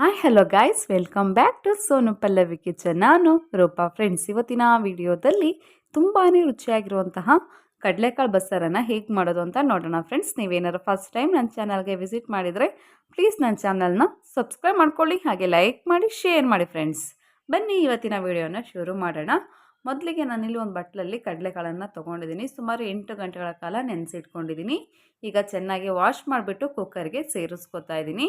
Hi hello guys welcome back to Sonu Pallavi kitchen ನಾನು Rupa friends ಇವತ್ತಿನ ವಿಡಿಯೋದಲ್ಲಿ ತುಂಬಾ ರುಚಿಯಾಗಿರುವಂತಹ ಕಡಲೆಕಾಳು ಬಸ್ಸಾರನ್ನು ಹೇಗೆ ಮಾಡೋದು ಅಂತ ನೋಡೋಣ ಫ್ರೆಂಡ್ಸ್ ನೀವೇನಾರು ಫಸ್ಟ್ ಟೈಮ್ ನನ್ನ ಚಾನಲ್ಗೆ ವಿಸಿಟ್ ಮಾಡಿದರೆ ಪ್ಲೀಸ್ ನನ್ನ ಚಾನಲ್ನ ಸಬ್ಸ್ಕ್ರೈಬ್ ಮಾಡ್ಕೊಳ್ಳಿ, ಹಾಗೆ ಲೈಕ್ ಮಾಡಿ ಶೇರ್ ಮಾಡಿ ಫ್ರೆಂಡ್ಸ್ ಬನ್ನಿ, ಇವತ್ತಿನ ವಿಡಿಯೋನ ಶುರು ಮಾಡೋಣ. ಮೊದಲಿಗೆ ನಾನಿಲ್ಲಿ ಒಂದು ಬಟ್ಟಲಲ್ಲಿ ಕಡಲೆಕಾಳನ್ನು ತೊಗೊಂಡಿದ್ದೀನಿ. ಸುಮಾರು ಎಂಟು ಗಂಟೆಗಳ ಕಾಲ ನೆನೆಸಿಟ್ಕೊಂಡಿದ್ದೀನಿ. ಈಗ ಚೆನ್ನಾಗಿ ವಾಶ್ ಮಾಡಿಬಿಟ್ಟು ಕುಕ್ಕರ್ಗೆ ಸೇರಿಸ್ಕೊತಾ ಇದ್ದೀನಿ.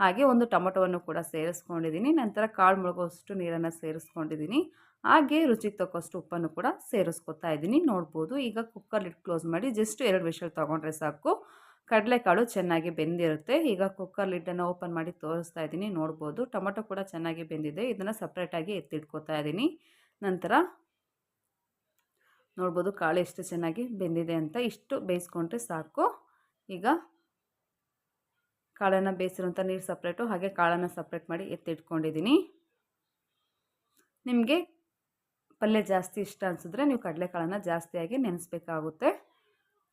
ಹಾಗೆ ಒಂದು ಟೊಮೊಟೊವನ್ನು ಕೂಡ ಸೇರಿಸ್ಕೊಂಡಿದ್ದೀನಿ. ನಂತರ ಕಾಳು ಮುಳುಗೋಷ್ಟು ನೀರನ್ನು ಸೇರಿಸ್ಕೊಂಡಿದ್ದೀನಿ. ಹಾಗೆ ರುಚಿಗೆ ತಕ್ಕಷ್ಟು ಉಪ್ಪನ್ನು ಕೂಡ ಸೇರಿಸ್ಕೊತಾ ಇದ್ದೀನಿ. ನೋಡ್ಬೋದು. ಈಗ ಕುಕ್ಕರ್ ಲಿಡ್ ಕ್ಲೋಸ್ ಮಾಡಿ ಜಸ್ಟ್ ಎರಡು ವಿಷಲ್ ತೊಗೊಂಡ್ರೆ ಸಾಕು. ಕಡಲೆಕಾಳು ಚೆನ್ನಾಗಿ ಬೆಂದಿರುತ್ತೆ. ಈಗ ಕುಕ್ಕರ್ ಲಿಡ್ಡನ್ನು ಓಪನ್ ಮಾಡಿ ತೋರಿಸ್ತಾ ಇದ್ದೀನಿ. ನೋಡ್ಬೋದು. ಟೊಮೊಟೊ ಕೂಡ ಚೆನ್ನಾಗಿ ಬೆಂದಿದೆ. ಇದನ್ನು ಸಪ್ರೇಟಾಗಿ ಎತ್ತಿಟ್ಕೋತಾ ಇದ್ದೀನಿ. ನಂತರ ನೋಡ್ಬೋದು ಕಾಳು ಎಷ್ಟು ಚೆನ್ನಾಗಿ ಬೆಂದಿದೆ ಅಂತ ಇಷ್ಟು ಬೇಯಿಸ್ಕೊಂಡ್ರೆ ಸಾಕು. ಈಗ ಕಾಳನ್ನು ಬೇಯಿಸಿರುವಂಥ ನೀರು ಸಪ್ರೇಟು ಹಾಗೆ ಕಾಳನ್ನು ಸಪ್ರೇಟ್ ಮಾಡಿ ಎತ್ತಿಟ್ಕೊಂಡಿದ್ದೀನಿ ನಿಮಗೆ ಪಲ್ಯ ಜಾಸ್ತಿ ಇಷ್ಟ ಅನಿಸಿದ್ರೆ ನೀವು ಕಡಲೆಕಾಳನ್ನು ಜಾಸ್ತಿಯಾಗಿ ನೆನೆಸ್ಬೇಕಾಗುತ್ತೆ.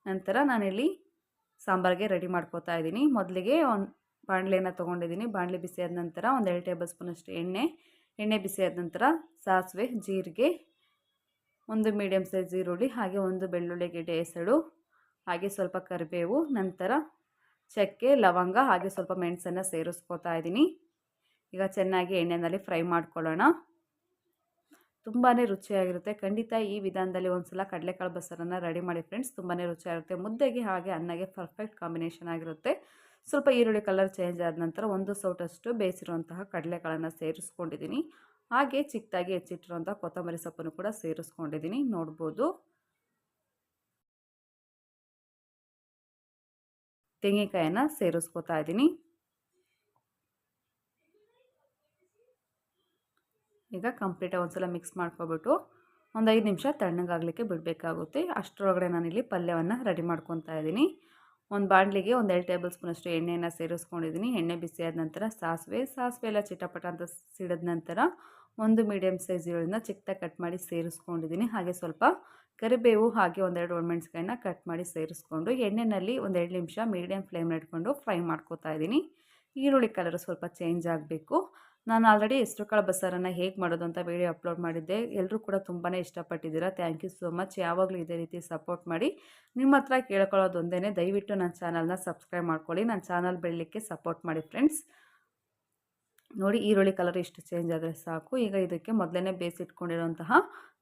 ನಂತರ ನಾನಿಲ್ಲಿ ಸಾಂಬಾರಿಗೆ ರೆಡಿ ಮಾಡ್ಕೋತಾ ಇದ್ದೀನಿ. ಮೊದಲಿಗೆ ಒಂದು ಬಾಣಲೆಯನ್ನು ತೊಗೊಂಡಿದ್ದೀನಿ. ಬಾಣಲೆ ಬಿಸಿ ಆದ ನಂತರ ಒಂದು ಎರಡು ಟೇಬಲ್ ಸ್ಪೂನಷ್ಟು ಎಣ್ಣೆ ಎಣ್ಣೆ ಬಿಸಿಯಾದ ನಂತರ ಸಾಸಿವೆ, ಜೀರಿಗೆ, ಒಂದು ಮೀಡಿಯಮ್ ಸೈಜ್ ಈರುಳ್ಳಿ, ಹಾಗೆ ಒಂದು ಬೆಳ್ಳುಳ್ಳಿ ಗೆಡ್ಡೆ ಎಸಳು ಹಾಗೆ ಸ್ವಲ್ಪ ಕರಿಬೇವು, ನಂತರ ಚಕ್ಕೆ ಲವಂಗ ಹಾಗೆ ಸ್ವಲ್ಪ ಮೆಣಸನ್ನು ಸೇರಿಸ್ಕೋತಾ ಇದ್ದೀನಿ. ಈಗ ಚೆನ್ನಾಗಿ ಎಣ್ಣೆಯಲ್ಲಿ ಫ್ರೈ ಮಾಡ್ಕೊಳ್ಳೋಣ. ತುಂಬಾ ರುಚಿಯಾಗಿರುತ್ತೆ. ಖಂಡಿತ ಈ ವಿಧಾನದಲ್ಲಿ ಒಂದು ಸಲ ಕಡಲೆಕಾಳು ಬಸ್ಸಾರನ್ನು ರೆಡಿ ಮಾಡಿ ಫ್ರೆಂಡ್ಸ್ ತುಂಬಾ ರುಚಿಯಾಗಿರುತ್ತೆ ಮುದ್ದೆಗೆ ಹಾಗೆ ಅನ್ನಗೆ ಪರ್ಫೆಕ್ಟ್ ಕಾಂಬಿನೇಷನ್ ಆಗಿರುತ್ತೆ. ಸ್ವಲ್ಪ ಈರುಳ್ಳಿ ಕಲರ್ ಚೇಂಜ್ ಆದ ನಂತರ ಒಂದು ಸೌಟಷ್ಟು ಬೇಯಿಸಿರುವಂತಹ ಕಡಲೆಕಾಳನ್ನು ಸೇರಿಸ್ಕೊಂಡಿದ್ದೀನಿ. ಹಾಗೆ ಚಿಕ್ಕದಾಗಿ ಹೆಚ್ಚಿಟ್ಟಿರುವಂಥ ಕೊತ್ತಂಬರಿ ಸೊಪ್ಪನ್ನು ಕೂಡ ಸೇರಿಸ್ಕೊಂಡಿದ್ದೀನಿ. ನೋಡ್ಬೋದು. ತೆಂಗಿನಕಾಯನ್ನು ಸೇರಿಸ್ಕೋತಾ ಇದ್ದೀನಿ. ಈಗ ಕಂಪ್ಲೀಟಾಗಿ ಒಂದ್ಸಲ ಮಿಕ್ಸ್ ಮಾಡ್ಕೊಬಿಟ್ಟು ಒಂದು ಐದು ನಿಮಿಷ ತಣ್ಣಗಾಗಲಿಕ್ಕೆ ಬಿಡಬೇಕಾಗುತ್ತೆ. ಅಷ್ಟರೊಳಗಡೆ ನಾನಿಲ್ಲಿ ಪಲ್ಯವನ್ನು ರೆಡಿ ಮಾಡ್ಕೊತಾ ಇದ್ದೀನಿ. ಒಂದು ಬಾಣಲಿಗೆ ಒಂದು ಎರಡು ಟೇಬಲ್ ಸ್ಪೂನಷ್ಟು ಎಣ್ಣೆಯನ್ನು ಸೇರಿಸ್ಕೊಂಡಿದ್ದೀನಿ. ಎಣ್ಣೆ ಬಿಸಿಯಾದ ನಂತರ ಸಾಸಿವೆ ಸಾಸಿವೆ ಎಲ್ಲ ಚಿಟಪಟ ಅಂತ ಸಿಡಿದ ನಂತರ ಒಂದು ಮೀಡಿಯಮ್ ಸೈಜ್ ಈರುಳ್ಳಿನ ಚಿಕ್ಕದಾಗಿ ಕಟ್ ಮಾಡಿ ಸೇರಿಸ್ಕೊಂಡಿದ್ದೀನಿ. ಹಾಗೆ ಸ್ವಲ್ಪ ಕರಿಬೇವು ಹಾಗೆ ಒಂದೆರಡು ಒಣಮೆಣ್ಸಿಕಾಯಿನ ಕಟ್ ಮಾಡಿ ಸೇರಿಸ್ಕೊಂಡು ಎಣ್ಣೆಯಲ್ಲಿ ಒಂದೆರಡು ನಿಮಿಷ ಮೀಡಿಯಮ್ ಫ್ಲೇಮ್ ಇಟ್ಕೊಂಡು ಫ್ರೈ ಮಾಡ್ಕೋತಾ ಇದ್ದೀನಿ. ಈರುಳ್ಳಿ ಕಲರ್ ಸ್ವಲ್ಪ ಚೇಂಜ್ ಆಗಬೇಕು. ನಾನು ಆಲ್ರೆಡಿ ಹೆಸರು ಕಾಳು ಬಸ್ಸಾರನ್ನು ಹೇಗೆ ಮಾಡೋದು ಅಂತ ವೀಡಿಯೋ ಅಪ್ಲೋಡ್ ಮಾಡಿದ್ದೆ. ಎಲ್ಲರೂ ಕೂಡ ತುಂಬಾ ಇಷ್ಟಪಟ್ಟಿದ್ದೀರಾ. Thank you so much. ಯಾವಾಗಲೂ ಇದೇ ರೀತಿ ಸಪೋರ್ಟ್ ಮಾಡಿ. ನಿಮ್ಮ ಹತ್ರ ಕೇಳ್ಕೊಳ್ಳೋದು ಒಂದೇ ದಯವಿಟ್ಟು ನನ್ನ ಚಾನಲ್ನ ಸಬ್ಸ್ಕ್ರೈಬ್ ಮಾಡ್ಕೊಳ್ಳಿ. ನನ್ನ ಚಾನಲ್ ಬೆಳಲಿಕ್ಕೆ ಸಪೋರ್ಟ್ ಮಾಡಿ ಫ್ರೆಂಡ್ಸ್. ನೋಡಿ ಈರುಳ್ಳಿ ಕಲರ್ ಇಷ್ಟು ಚೇಂಜ್ ಆದರೆ ಸಾಕು. ಈಗ ಇದಕ್ಕೆ ಮೊದಲೇ ಬೇಯಿಸಿಟ್ಕೊಂಡಿರುವಂತಹ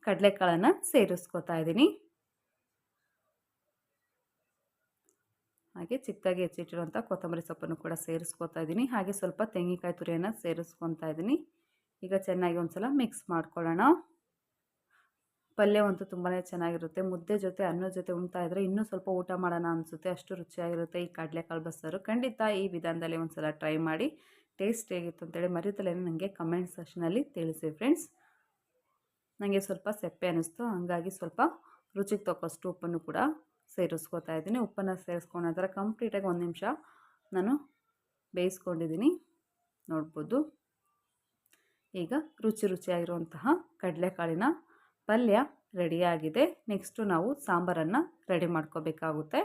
ಕಡಲೆಕಾಳನ್ನು ಸೇರಿಸ್ಕೊತಾ ಇದ್ದೀನಿ. ಹಾಗೆ ಚಿಕ್ಕದಾಗಿ ಹೆಚ್ಚಿಟ್ಟಿರುವಂಥ ಕೊತ್ತಂಬರಿ ಸೊಪ್ಪನ್ನು ಕೂಡ ಸೇರಿಸ್ಕೊತಾ ಇದ್ದೀನಿ. ಹಾಗೆ ಸ್ವಲ್ಪ ತೆಂಗಿನಕಾಯಿ ತುರಿಯನ್ನು ಸೇರಿಸ್ಕೊತಾ ಇದ್ದೀನಿ. ಈಗ ಚೆನ್ನಾಗಿ ಒಂದು ಸಲ ಮಿಕ್ಸ್ ಮಾಡ್ಕೊಳ್ಳೋಣ. ಪಲ್ಯ ಅಂತೂ ತುಂಬಾ ಚೆನ್ನಾಗಿರುತ್ತೆ. ಮುದ್ದೆ ಜೊತೆ, ಅನ್ನ ಜೊತೆ ಉಣ್ತಾ ಇದ್ದರೆ ಇನ್ನೂ ಸ್ವಲ್ಪ ಊಟ ಮಾಡೋಣ ಅನಿಸುತ್ತೆ. ಅಷ್ಟು ರುಚಿಯಾಗಿರುತ್ತೆ ಈ ಕಡಲೆಕಾಳು ಬಸ್ಸಾರು. ಖಂಡಿತ ಈ ವಿಧಾನದಲ್ಲಿ ಒಂದು ಸಲ ಟ್ರೈ ಮಾಡಿ ಟೇಸ್ಟ್ ಹೇಗಿತ್ತು ಅಂತೇಳಿ ಮರಿತಲೇ ನನಗೆ ಕಮೆಂಟ್ ಸೆಕ್ಷನಲ್ಲಿ ತಿಳಿಸಿ ಫ್ರೆಂಡ್ಸ್ ನನಗೆ ಸ್ವಲ್ಪ ಸೆಪ್ಪೆ ಅನ್ನಿಸ್ತು, ಹಂಗಾಗಿ ಸ್ವಲ್ಪ ರುಚಿಗೆ ತಕ್ಕಷ್ಟು ಉಪ್ಪನ್ನು ಕೂಡ ಸೇರಿಸ್ಕೊತಾ ಇದ್ದೀನಿ. ಉಪ್ಪನ್ನು ಸೇರಿಸ್ಕೊಂಡ ನಂತರ ಕಂಪ್ಲೀಟಾಗಿ ಒಂದು ನಿಮಿಷ ನಾನು ಬೇಯಿಸ್ಕೊಂಡಿದ್ದೀನಿ. ನೋಡ್ಬೋದು. ಈಗ ರುಚಿ ರುಚಿಯಾಗಿರುವಂತಹ ಕಡಲೆಕಾಳಿನ ಪಲ್ಯ ರೆಡಿಯಾಗಿದೆ ನೆಕ್ಸ್ಟು ನಾವು ಸಾಂಬಾರನ್ನು ರೆಡಿ ಮಾಡ್ಕೋಬೇಕಾಗುತ್ತೆ.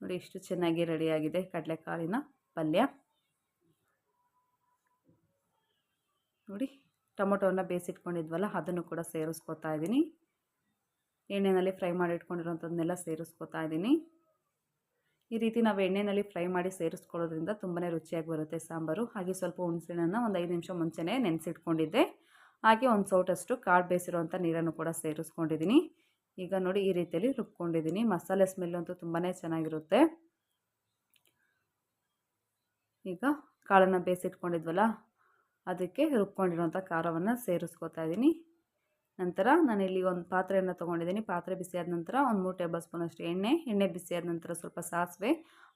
ನೋಡಿ, ಇಷ್ಟು ಚೆನ್ನಾಗಿ ರೆಡಿಯಾಗಿದೆ ಕಡಲೆಕಾಳಿನ ಪಲ್ಯ. ನೋಡಿ. ಟೊಮೊಟೊವನ್ನು ಬೇಯಿಸಿಟ್ಕೊಂಡಿದ್ವಲ್ಲ, ಅದನ್ನು ಕೂಡ ಸೇರಿಸ್ಕೊತಾ ಇದ್ದೀನಿ ಎಣ್ಣೆಯಲ್ಲಿ ಫ್ರೈ ಮಾಡಿ ಇಟ್ಕೊಂಡಿರೋಂಥದ್ದನ್ನೆಲ್ಲ ಸೇರಿಸ್ಕೊತಾ ಇದ್ದೀನಿ ಈ ರೀತಿ ನಾವು ಎಣ್ಣೆಯಲ್ಲಿ ಫ್ರೈ ಮಾಡಿ ಸೇರಿಸ್ಕೊಳ್ಳೋದ್ರಿಂದ ತುಂಬಾ ರುಚಿಯಾಗಿ ಬರುತ್ತೆ ಸಾಂಬಾರು. ಹಾಗೆ ಸ್ವಲ್ಪ ಹುಣಸೆಹಣ್ಣನ್ನು ಒಂದು ಐದು ನಿಮಿಷ ಮುಂಚೆನೇ ನೆನೆಸಿಟ್ಕೊಂಡಿದ್ದೆ. ಹಾಗೆ ಒಂದು ಸೌಟಷ್ಟು ಕಾಳು ಬೇಯಿಸಿರುವಂಥ ನೀರನ್ನು ಕೂಡ ಸೇರಿಸ್ಕೊಂಡಿದ್ದೀನಿ ಈಗ ನೋಡಿ ಈ ರೀತಿಯಲ್ಲಿ ರುಬ್ಕೊಂಡಿದ್ದೀನಿ ಮಸಾಲೆ ಸ್ಮೆಲ್ ಅಂತೂ ತುಂಬಾ ಚೆನ್ನಾಗಿರುತ್ತೆ. ಈಗ ಕಾಳನ್ನು ಬೇಯಿಸಿಟ್ಕೊಂಡಿದ್ವಲ್ಲ ಅದಕ್ಕೆ ರುಬ್ಕೊಂಡಿರೋಂಥ ಖಾರವನ್ನು ಸೇರಿಸ್ಕೊತಾ ಇದ್ದೀನಿ. ನಂತರ ನಾನಿಲ್ಲಿ ಒಂದು ಪಾತ್ರೆಯನ್ನು ತೊಗೊಂಡಿದ್ದೀನಿ. ಪಾತ್ರೆ ಬಿಸಿಯಾದ ನಂತರ ಒಂದು ಮೂರು ಟೇಬಲ್ ಸ್ಪೂನಷ್ಟು ಎಣ್ಣೆ ಎಣ್ಣೆ ಬಿಸಿಯಾದ ನಂತರ ಸ್ವಲ್ಪ ಸಾಸಿವೆ,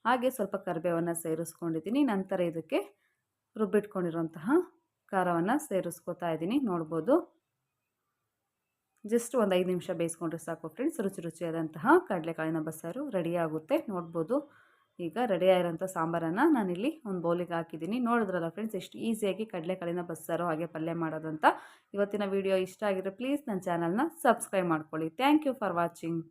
ಹಾಗೆ ಸ್ವಲ್ಪ ಕರಿಬೇವನ್ನು ಸೇರಿಸ್ಕೊಂಡಿದ್ದೀನಿ. ನಂತರ ಇದಕ್ಕೆ ರುಬ್ಬಿಟ್ಕೊಂಡಿರೋಂತಹ ಖಾರವನ್ನು ಸೇರಿಸ್ಕೊತಾ ಇದ್ದೀನಿ. ನೋಡ್ಬೋದು. ಜಸ್ಟ್ ಒಂದು ಐದು ನಿಮಿಷ ಬೇಯಿಸ್ಕೊಂಡ್ರೆ ಸಾಕು ಫ್ರೆಂಡ್ಸ್. ರುಚಿ ರುಚಿಯಾದಂತಹ ಕಡಲೆಕಾಳಿನ ಬಸ್ಸಾರು ರೆಡಿಯಾಗುತ್ತೆ ನೋಡ್ಬೋದು. ಈಗ ರೆಡಿ ಆಗಿರೋಂಥ ಸಾಂಬಾರನ್ನು ನಾನಿಲ್ಲಿ ಒಂದು ಬೌಲಿಗೆ ಹಾಕಿದ್ದೀನಿ. ನೋಡಿದ್ರಲ್ಲ ಫ್ರೆಂಡ್ಸ್ ಎಷ್ಟು ಈಸಿಯಾಗಿ ಕಡಲೆಕಾಳಿನ ಬಸ್ಸಾರೋ ಹಾಗೆ ಪಲ್ಯ ಮಾಡೋದಂತ ಇವತ್ತಿನ ವಿಡಿಯೋ ಇಷ್ಟ ಆಗಿದ್ರೆ ಪ್ಲೀಸ್ ನನ್ನ ಚಾನಲ್ನ ಸಬ್ಸ್ಕ್ರೈಬ್ ಮಾಡ್ಕೊಳ್ಳಿ. Thank you for watching